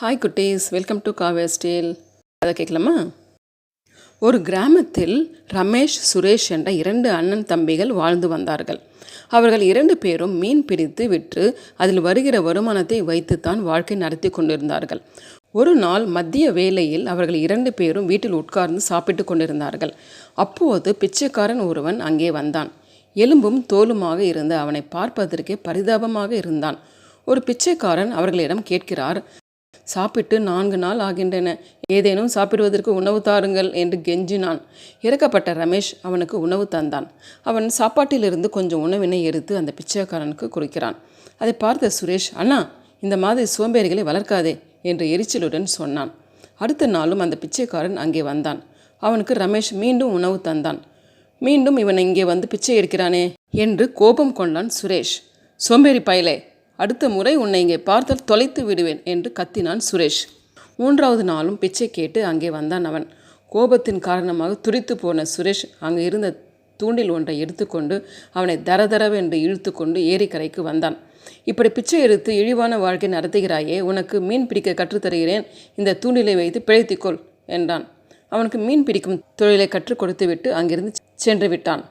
Hi குட்டீஸ். Welcome to காவே steel அதை கேட்கலாமா? ஒரு கிராமத்தில் ரமேஷ் சுரேஷ் என்ற இரண்டு அண்ணன் தம்பிகள் வாழ்ந்து வந்தார்கள். அவர்கள் இரண்டு பேரும் மீன் பிடித்து விற்று அதில் வருகிற வருமானத்தை வைத்துத்தான் வாழ்க்கை நடத்தி கொண்டிருந்தார்கள். ஒரு நாள் மதிய வேளையில் அவர்கள் இரண்டு பேரும் வீட்டில் உட்கார்ந்து சாப்பிட்டு கொண்டிருந்தார்கள். அப்போது பிச்சைக்காரன் ஒருவன் அங்கே வந்தான். எலும்பும் தோலுமாக இருந்த அவனை பார்ப்பதற்கே பரிதாபமாக இருந்தான். ஒரு பிச்சைக்காரன் அவர்களிடம் கேட்கிறார் சாப்பிட்டு நான்கு நாள் ஆகின்றன. ஏதேனும் சாப்பிடுவதற்கு உணவு தாருங்கள் என்று கெஞ்சினான். இறக்கப்பட்ட ரமேஷ் அவனுக்கு உணவு தந்தான். அவன் சாப்பாட்டிலிருந்து கொஞ்சம் உணவினை எடுத்து அந்த பிச்சைக்காரனுக்கு கொடுக்கிறான். அதை பார்த்த சுரேஷ் அண்ணா இந்த மாதிரி சோம்பேறிகளை வளர்க்காதே என்று எரிச்சலுடன் சொன்னான். அடுத்த நாளும் அந்த பிச்சைக்காரன் அங்கே வந்தான். அவனுக்கு ரமேஷ் மீண்டும் உணவு தந்தான். மீண்டும் இவன் இங்கே வந்து பிச்சை எடுக்கிறானே என்று கோபம் கொண்டான் சுரேஷ். சோம்பேறி பயலே அடுத்த முறை உன்னை இங்கே பார்த்தால் தொலைத்து விடுவேன் என்று கத்தினான் சுரேஷ். மூன்றாவது நாளும் பிச்சை கேட்டு அங்கே வந்தான் அவன். கோபத்தின் காரணமாக துரித்து போன சுரேஷ் அங்கே இருந்த தூண்டில் ஒன்றை எடுத்துக்கொண்டு அவனை தரதரவென்று இழுத்து கொண்டு ஏரிக்கரைக்கு வந்தான். இப்படி பிச்சை எடுத்து இழிவான வாழ்க்கை நடத்துகிறாயே உனக்கு மீன் பிடிக்க கற்றுத்தருகிறேன். இந்த தூண்டிலை வைத்து பிழைத்துக்கொள் என்றான். அவனுக்கு மீன் பிடிக்கும் தொழிலை கற்றுக் கொடுத்துவிட்டு அங்கிருந்து சென்று விட்டான்.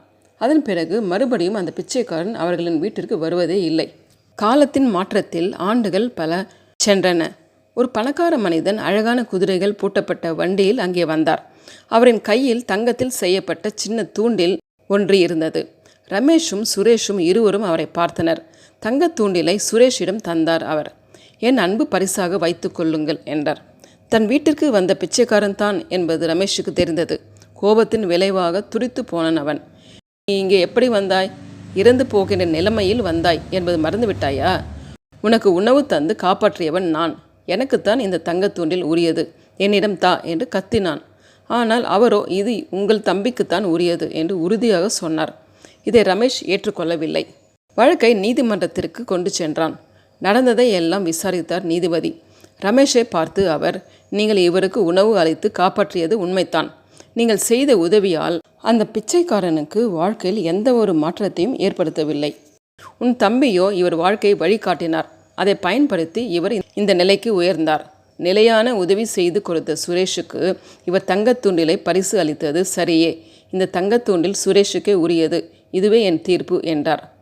அதன் பிறகு மறுபடியும் அந்த பிச்சைக்காரன் அவர்களின் வீட்டிற்கு வருவதே இல்லை. காலத்தின் மாற்றத்தில் ஆண்டுகள் பல சென்றன. ஒரு பணக்கார மனிதன் அழகான குதிரைகள் பூட்டப்பட்ட வண்டியில் அங்கே வந்தார். அவரின் கையில் தங்கத்தில் செய்யப்பட்ட சின்ன தூண்டில் ஒன்று இருந்தது. ரமேஷும் சுரேஷும் இருவரும் அவரை பார்த்தனர். தங்கத் தூண்டிலை சுரேஷிடம் தந்தார் அவர். என் அன்பு பரிசாக வைத்துக் கொள்ளுங்கள் என்றார். தன் வீட்டிற்கு வந்த பிச்சைக்காரன் தான் என்பது ரமேஷுக்கு தெரிந்தது. கோபத்தின் விளைவாக துடித்து போனன் அவன். நீ இங்கே எப்படி வந்தாய்? இறந்து போகின்ற நிலைமையில் வந்தாய் என்பது மறந்துவிட்டாயா? உனக்கு உணவு தந்து காப்பாற்றியவன் நான். எனக்குத்தான் இந்த தங்கத்தூண்டில் உரியது. என்னிடம் தா என்று கத்தினான். ஆனால் அவரோ இது உங்கள் தம்பிக்குத்தான் உரியது என்று உறுதியாக சொன்னார். இதை ரமேஷ் ஏற்றுக்கொள்ளவில்லை. வழக்கை நீதிமன்றத்திற்கு கொண்டு சென்றான். நடந்ததை எல்லாம் விசாரித்தார் நீதிபதி. ரமேஷை பார்த்து அவர் நீங்கள் இவருக்கு உணவு அளித்து காப்பாற்றியது உண்மைத்தான் நீங்கள் செய்த உதவியால் அந்த பிச்சைக்காரனுக்கு வாழ்க்கையில் எந்த ஒரு மாற்றத்தையும் ஏற்படுத்தவில்லை. உன் தம்பியோ இவர் வாழ்க்கையை வழிகாட்டினார். அதை பயன்படுத்தி இவர் இந்த நிலைக்கு உயர்ந்தார். நிலையான உதவி செய்து கொடுத்த சுரேஷுக்கு இவர் தங்கத்தூண்டிலை பரிசு அளித்தது சரியே. இந்த தங்கத்தூண்டில் சுரேஷுக்கே உரியது. இதுவே என் தீர்ப்பு என்றார்.